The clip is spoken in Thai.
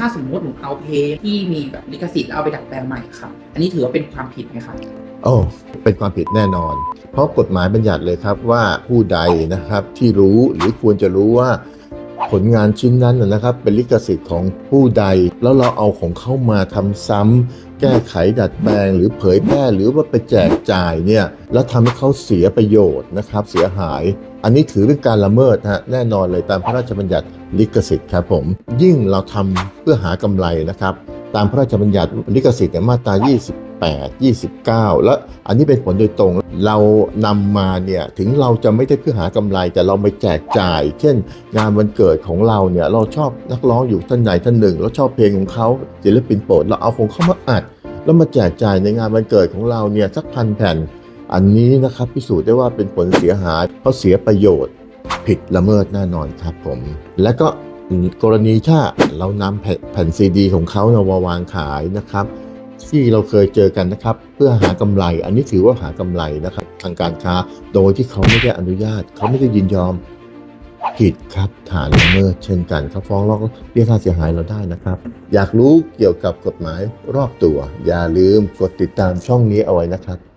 ถ้าสมมติหนูเอาเพลงที่มีแบบลิขสิทธิ์แล้วเอาไปดัดแปลงใหม่ครับอันนี้ถือว่าเป็นความผิดไหมครับโอ้เป็นความผิดแน่นอน เพราะกฎหมายบัญญัติเลยครับว่าผู้ใดนะครับที่รู้หรือควรจะรู้ว่า ผลงานชิ้นนั้นนะครับ เป็นลิขสิทธิ์ของผู้ใด แล้วเราเอาของเข้ามาทำซ้ำแก้ไขดัดแปลงหรือเผยแพร่หรือว่าไปแจกจ่ายเนี่ยแล้วทำให้เขาเสียประโยชน์นะครับ เสียหาย อันนี้ถือเป็นการละเมิดฮะแน่นอนเลยตามพระราชบัญญัติลิขสิทธิ์ครับผม ยิ่งเราทำเพื่อหากำไรนะครับ ตามพระราชบัญญัติลิขสิทธิ์มาตรา 28 29 แล้วอันนี้เป็นผลโดยตรงเรานำมาเนี่ยถึงเราจะไม่ได้เพื่อหากำไรแต่เราไปแจกจ่าย เช่น งานวันเกิดของเราเนี่ยเราชอบนักร้องอยู่ท่านใดท่านหนึ่ง เราชอบเพลงของเขาศิลปินโปรดเราเอาของเขามาอัด แล้วมาแจกจ่ายในงานวันเกิดของเราเนี่ยสักพันแผ่น อันนี้นะครับพิสูจน์ได้ว่าเป็นผลเสียหายเพราะเสียประโยชน์ ผิดละเมิดแน่นอนครับผม และก็กรณีถ้าเรานำแผ่นแผ่นซีดี ของเขาเนี่ยมาวางขายนะครับ ที่เราเคยเจอกันนะครับ เพื่อหากำไร อันนี้ถือว่าหากำไรนะครับ ทางการค้าโดยที่เขาไม่ได้อนุญาต เขาไม่ได้ยินยอมผิดครับฐานละเมิดเช่นกันเขาฟ้องร้องเรียกค่าเสียหายเราได้นะครับ อยากรู้เกี่ยวกับกฎหมายรอบตัว อย่าลืมกดติดตามช่องนี้เอาไว้นะครับ